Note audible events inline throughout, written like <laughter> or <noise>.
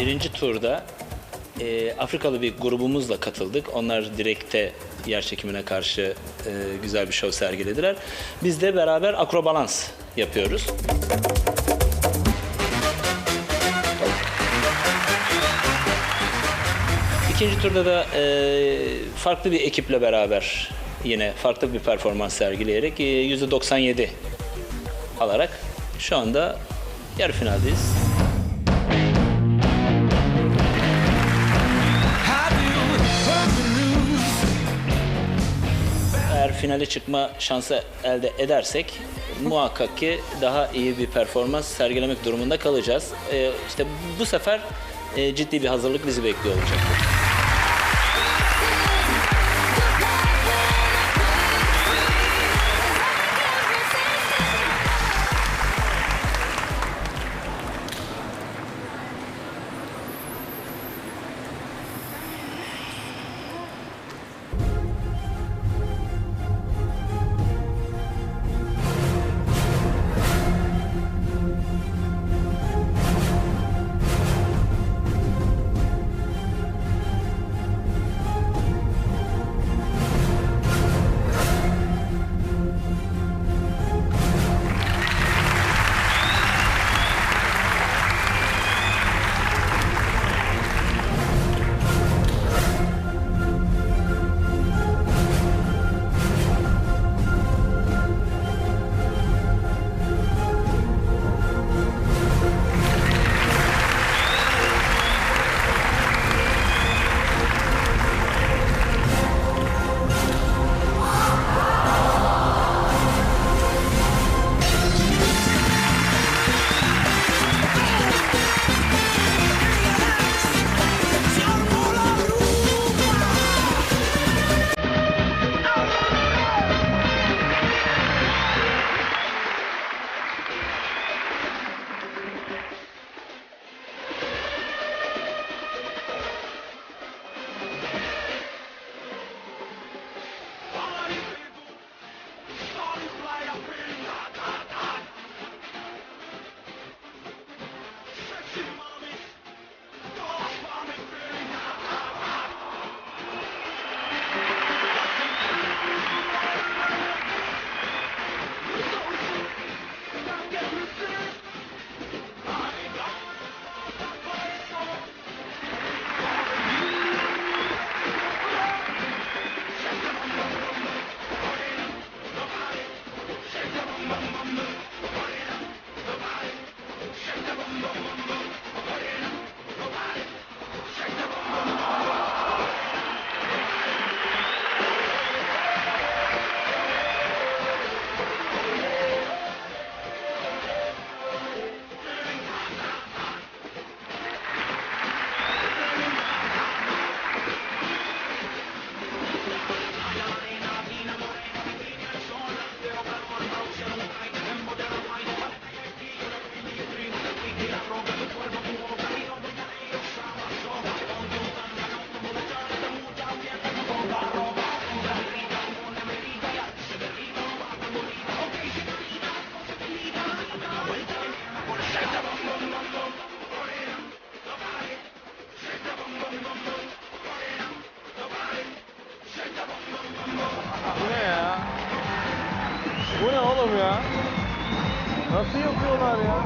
Birinci turda e, Afrikalı bir grubumuzla katıldık. Onlar direkte yer çekimine karşı e, güzel bir şov sergilediler. Biz de beraber akrobalans yapıyoruz. İkinci turda da e, farklı bir ekiple beraber yine farklı bir performans sergileyerek e, %97 alarak şu anda yarı finaldeyiz. Finale çıkma şansı elde edersek muhakkak ki daha iyi bir performans sergilemek durumunda kalacağız. E, işte bu sefer e, ciddi bir hazırlık bizi bekliyor olacaktır. Ya? Nasıl yapıyorlar ya?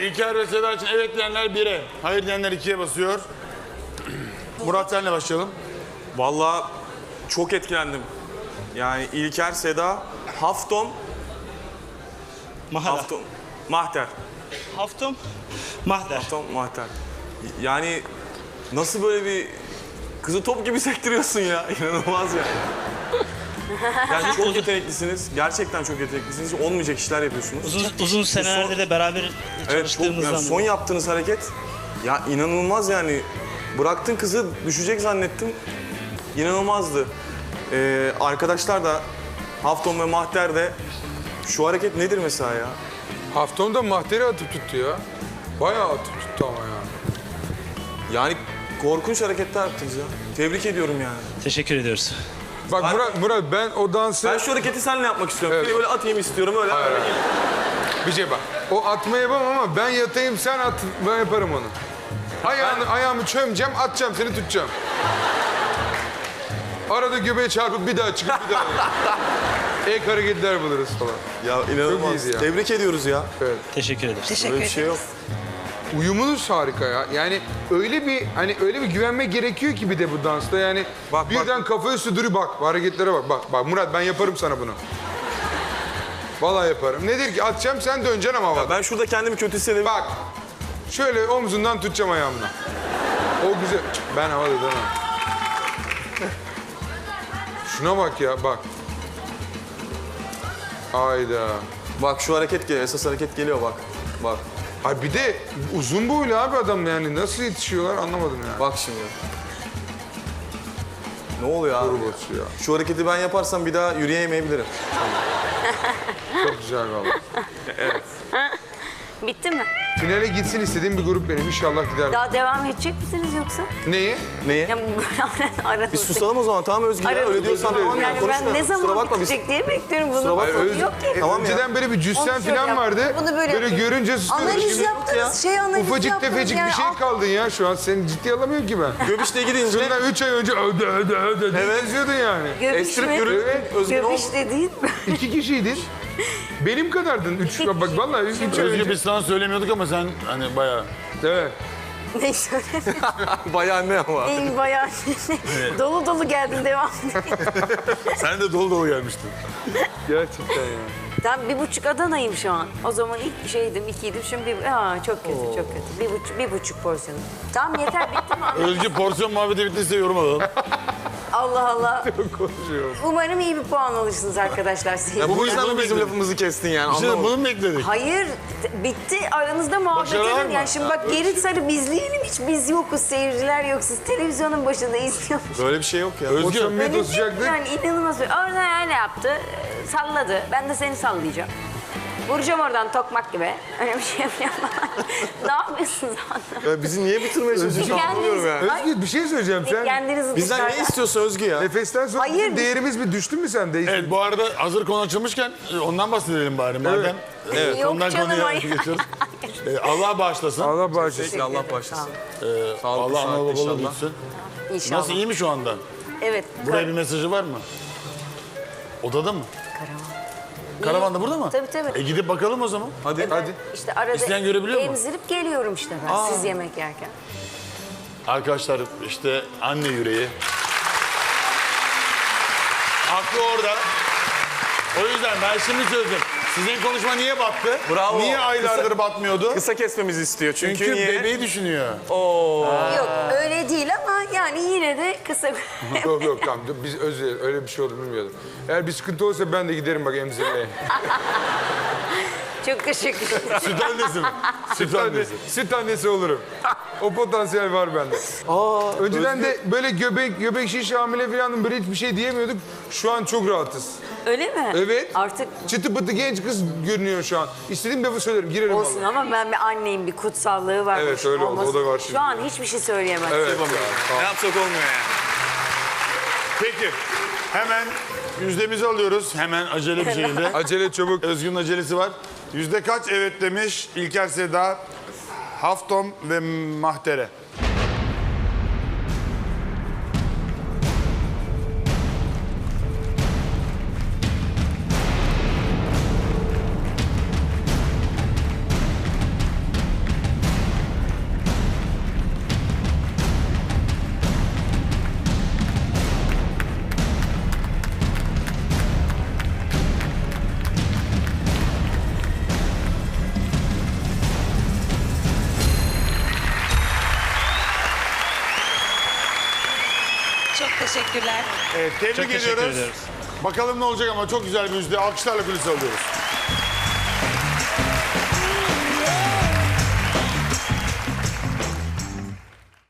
İlker ve Seda için evet diyenler 1'e, hayır diyenler 2'ye basıyor. <clears throat> Murat senle başlayalım. Vallahi çok etkilendim. Yani İlker, Seda, Haftom, Mahara. Haftom, Mahter. Haftum. Mahder. Haftom, Mahter. Yani nasıl böyle bir kızı top gibi sektiriyorsun ya. <laughs> İnanılmaz yani. <laughs> Yani çok yeteneklisiniz. Gerçekten çok yeteneklisiniz. Olmayacak işler yapıyorsunuz. Uzun, uzun senelerdir de beraber Evet çok, çalıştığımızdan yani son yaptığınız hareket ya inanılmaz yani. Bıraktın kızı düşecek zannettim. İnanılmazdı. Ee, arkadaşlar da Hafton ve Mahter de şu hareket nedir mesela ya? Haftamda mahteri atıp tuttu ya. Bayağı atıp tuttu ama ya. Yani korkunç hareketler yaptınız ya. Tebrik ediyorum yani. Teşekkür ediyoruz. Bak Ben- Murat, Murat ben o dansı... Ben şu hareketi seninle yapmak istiyorum. Evet. Böyle atayım istiyorum öyle. Hayır, hayır. Bir şey bak. O atma yapamam ama ben yatayım sen at. Ben yaparım onu. Ayağını, ayağımı çömeceğim, atacağım seni tutacağım. Arada göbeğe çarpıp bir daha çıkıp bir daha. <laughs> Ek hareketler buluruz falan. Ya inanılmaz. iyiydi ya. Tebrik ediyoruz ya. Teşekkür ederiz. Böyle bir şey yok. Uyumunuz harika ya. Yani öyle bir hani öyle bir güvenme gerekiyor ki bir de bu dansta yani. Bak, birden kafa üstü duruyor bak hareketlere bak. Bak bak Murat ben yaparım sana bunu. Vallahi yaparım. Nedir ki atacağım sen döneceksin ama bak. Ben şurada kendimi kötü hissediyorum. Bak. Şöyle omzundan tutacağım ayağımla. O güzel. Ben havada demem. Şuna bak ya bak. Ayda. Bak şu hareket geliyor. Esas hareket geliyor bak. Bak. Ay bir de uzun boylu abi adam yani nasıl yetişiyorlar anlamadım ya. Bak şimdi. Ne oluyor abi? Doğru basıyor. Şu hareketi ben yaparsam bir daha yürüyemeyebilirim. Çok güzel valla. Bitti mi? Finale gitsin istediğim bir grup benim. İnşallah gider. Daha devam edecek misiniz yoksa? Neyi? Neyi? Ya bu <laughs> aranızda. Biz susalım o zaman tamam Özgür ya. Öyle diyorsan tamam ya. yani Konuşma. ben ne Kusura zaman bakma biz. bitecek diye bekliyorum bunu. Kusura bakma. Yok Öz- ki. Tamam ya. Önceden böyle bir cüssen falan vardı. Bunu böyle böyle görünce susuyoruz. Analiz Şimdi yaptınız, şey analiz Ufacık yaptınız. tefecik yani bir şey kaldın ya şu an. Seni ciddiye alamıyorum ki ben. Göbüşte gidince Bundan 3 ay önce öde öde öde Evet. geziyordun yani. Göbüş estirip Göbüş oldu? dediğin İki kişiydin. Benim kadardın. Üç, <laughs> bak vallahi üç Özgür önce. biz sana söylemiyorduk ama sen hani bayağı... Evet. Ne söyleyeyim? <laughs> Bayağı ne ama. Değil bayağı. <laughs> dolu dolu geldin devam. Sen de dolu dolu gelmiştin. Gerçekten ya. Ben bir buçuk Adana'yım şu an. O zaman ilk şeydim, ikiydim. Şimdi bir... Aa, çok kötü, çok kötü. Bir buçuk, bir buçuk porsiyon. Tamam yeter, bitti mi? Özgü porsiyon muhabbeti bittiyse yorum alalım. Allah Allah. <laughs> Konuşuyor. Umarım iyi bir puan alırsınız arkadaşlar. Ya bu yüzden mi bizim lafımızı kestin yani? İşte Anlamadım. bunu mu bekledik? Hayır, t- bitti. Aranızda muhabbet Başarılar edin. mı? Yani şimdi bak geri sarı bizleyelim. Hiç biz yokuz, seyirciler yok. Siz televizyonun başında izliyormuş. Böyle bir şey yok ya. Özgür. Öyle değil sıcaklık. yani inanılmaz. Orada öyle yaptı, salladı. Ben de seni sallayacağım. Vuracağım oradan tokmak gibi. Öyle bir şey yapacağım. <laughs> ne yapıyorsunuz anlamadım. Ya bizi niye bitirmeye çalışıyorsun Kendiniz- anlamıyorum ya. Özgür bir şey söyleyeceğim. Sen Kendinizi Bizden ne dışarıda- istiyorsun Özgü ya? nefesten sonra Hayır, bizim biz- değerimiz bir düştü mü sen? Değişti. Evet bu arada hazır konu açılmışken e, ondan bahsedelim bari madem. Evet. Yok ondan canım, konuya hayır. geçiyoruz. <laughs> E, Allah bağışlasın. Allah bağışlasın. Peki Allah başlasın. E, Sağlıklı, Allah ana sağlıklı babalı inşallah. büyütsün. İnşallah. Nasıl iyi mi şu anda? Evet. Buraya bir mesajı var mı? Odada mı? Karavan. Da burada mı? Tabii, tabii. E gidip bakalım o zaman. Hadi. Hadi. İşte arada İsteyen görebiliyor mu? emzirip geliyorum işte ben siz yemek yerken. Arkadaşlar işte anne yüreği. Aklı orada. O yüzden ben şimdi çözdüm. Sizin konuşma niye battı? Bravo. Niye aylardır batmıyordu? Kısa kesmemizi istiyor çünkü, Çünkü niye? bebeği düşünüyor. Yok öyle değil ama yani yine de kısa <laughs> Yok yok tamam Dur, biz özür öyle bir şey oldu bilmiyordum. Eğer bir sıkıntı olursa ben de giderim bak emzirmeye. <laughs> Çok teşekkür ederim. Süt annesi mi? <laughs> Süt annesi. Süt annesi olurum. O potansiyel var bende. Önceden de böyle göbek göbek şiş hamile falan böyle hiçbir şey diyemiyorduk. Şu an çok rahatız. Öyle mi? Evet. Artık Çıtı pıtı genç kız görünüyor şu an. İstediğim lafı söylerim girerim olsun vallahi. ama ben bir anneyim bir kutsallığı var. Evet, öyle oldu, o da var şimdi. Şu an hiçbir şey söyleyemem. Evet. Ne yapsak olmuyor yani. Peki. Hemen yüzdemizi alıyoruz. Hemen acele bir şekilde. <laughs> Acele çabuk. Özgün'ün acelesi var. Yüzde kaç evet demiş İlker Seda, Haftom ve Mahtere. Teşekkürler. Evet, tebrik Çok teşekkür ediyoruz. ediyoruz. Bakalım ne olacak ama çok güzel bir yüzde. Alkışlarla kulise alıyoruz.